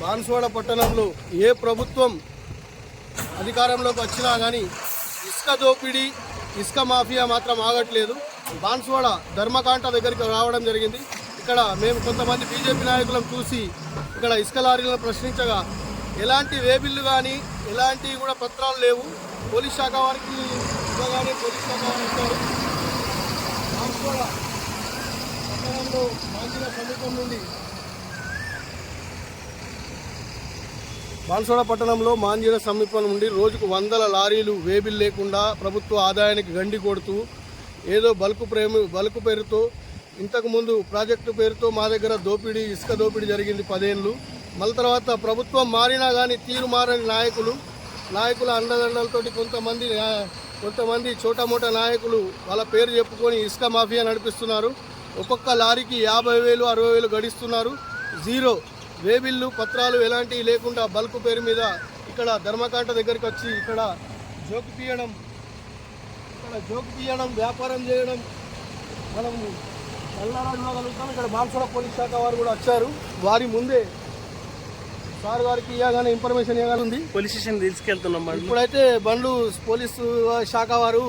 బాన్సువాడ పట్టణంలో ఏ ప్రభుత్వం అధికారంలోకి వచ్చినా కానీ ఇసుక దోపిడీ ఇసుక మాఫియా మాత్రం ఆగట్లేదు. బాన్సువాడ ధర్మకాంట దగ్గరికి రావడం జరిగింది. ఇక్కడ మేము కొంతమంది బీజేపీ నాయకులను చూసి ఇక్కడ ఇసుక లారీలను ప్రశ్నించగా ఎలాంటి వేబిల్లు కానీ ఎలాంటి కూడా పత్రాలు లేవు. పోలీస్ శాఖ వారికి ఇవ్వగానే పోలీస్ శాఖ వారు పట్టణంలో మాంజిల సమీపం నుండి బాన్సోడ పట్టణంలో మాంజీర సమీపం నుండి రోజుకు వందల లారీలు వేబిల్ లేకుండా ప్రభుత్వ ఆదాయానికి గండి కొడుతూ ఏదో బల్కు ప్రేమ బల్కు పేరుతో ఇంతకుముందు ప్రాజెక్టు పేరుతో మా దగ్గర దోపిడీ ఇసుక దోపిడీ జరిగింది పదేళ్ళు. మళ్ళీ తర్వాత ప్రభుత్వం మారినా కానీ తీరు మారని నాయకులు నాయకుల అండదండలతోటి కొంతమంది కొంతమంది చోటమోట నాయకులు వాళ్ళ పేరు చెప్పుకొని ఇసుక మాఫియా నడిపిస్తున్నారు. ఒక్కొక్క లారీకి యాభై వేలు అరవై వేలు గడిస్తున్నారు. జీరో. వేబిల్లు పత్రాలు ఎలాంటివి లేకుండా బల్క్ పేరు మీద ఇక్కడ ధర్మకాంట దగ్గరికి వచ్చి ఇక్కడ జోకు తీయడం ఇక్కడ జోకు తీయడం వ్యాపారం చేయడం మనం చూడగలుగుతాం ఇక్కడ బాన్సోడ పోలీస్ శాఖ వారు కూడా వచ్చారు. వారి ముందే సార్ వారికి ఇవ్వగానే ఇన్ఫర్మేషన్ ఇవ్వగలింది పోలీస్ స్టేషన్ తీసుకెళ్తున్నాం ఇప్పుడైతే బండ్లు పోలీసు శాఖ వారు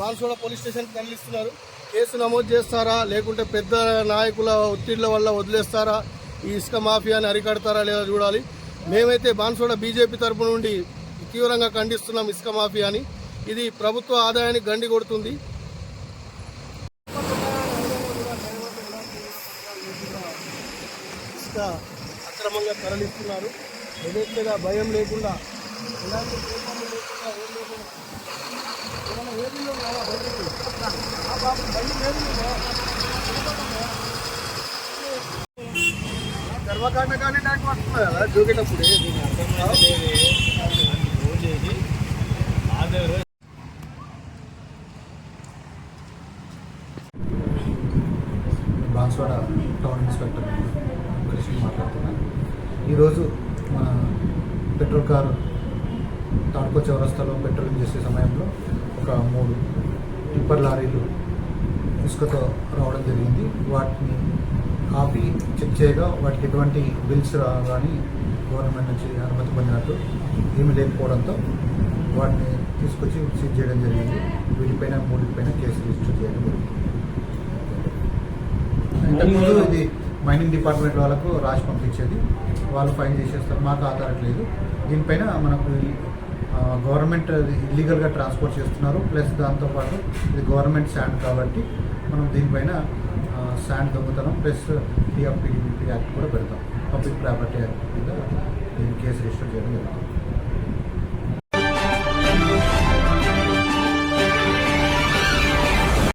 బాన్సోడ పోలీస్ స్టేషన్కి తరలిస్తున్నారు. కేసు నమోదు చేస్తారా? లేకుంటే పెద్ద నాయకుల ఒత్తిళ్ళ వల్ల వదిలేస్తారా? ఈ ఇసుక మాఫియాని అరికడతారా లేదా చూడాలి. మేమైతే బాన్సోడ బీజేపీ తరపు నుండి తీవ్రంగా ఖండిస్తున్నాం ఇసుక మాఫియాని. ఇది ప్రభుత్వ ఆదాయానికి గండి కొడుతుంది. ఇసుక అక్రమంగా తరలిస్తున్నారు. ఏదైతే భయం లేకుండా ఎలాంటి పేపర్లు లేకుండా ఏం లేకుండా ఏమైనా వేదిలో ఉన్నావా బయటికి? ఆ బాబు బండి వేదిలో కానీ నాకు వస్తున్నా కదా జోకేటప్పుడే బాన్స్వాడ టౌన్ ఇన్స్పెక్టర్. కృష్ణ మాట్లాడుతున్నాను ఈరోజు మన పెట్రోల్ కారు తాడుకో చౌరస్తాలో పెట్రోలింగ్ చేసే సమయంలో ఒక మూడు టిప్పర్ లారీలు ఇసుకతో రావడం జరిగింది. వాటిని ఆపి చెక్ చేయగా వాటికి ఎటువంటి బిల్స్ కానీ గవర్నమెంట్ నుంచి అనుమతి పొందినట్టు ఏమీ లేకపోవడంతో వాటిని తీసుకొచ్చి సీజ్ చేయడం జరిగింది. వీటిపైన మూడిపైన కేసు రిజిస్టర్ చేయడం జరిగింది. ఇంతకుముందు ఇది మైనింగ్ డిపార్ట్మెంట్ వాళ్ళకు రాసి పంపించేది. వాళ్ళు ఫైన్ చేసేస్తారు. మాకు ఆధారట్లేదు. లేదు దీనిపైన మనకు గవర్నమెంట్ ఇల్లీగల్గా ట్రాన్స్పోర్ట్ చేస్తున్నారు. ప్లస్ దాంతోపాటు ఇది గవర్నమెంట్ శాండ్ కాబట్టి మనం దీనిపైన శాండ్ దొంగతనం ప్లస్ టీఎఫ్పిడిపి యాక్ట్ కూడా పెడతాం. పబ్లిక్ ప్రాపర్టీ యాక్ట్ మీద దీన్ని కేసు రిజిస్టర్ చేయడం జరుగుతుంది.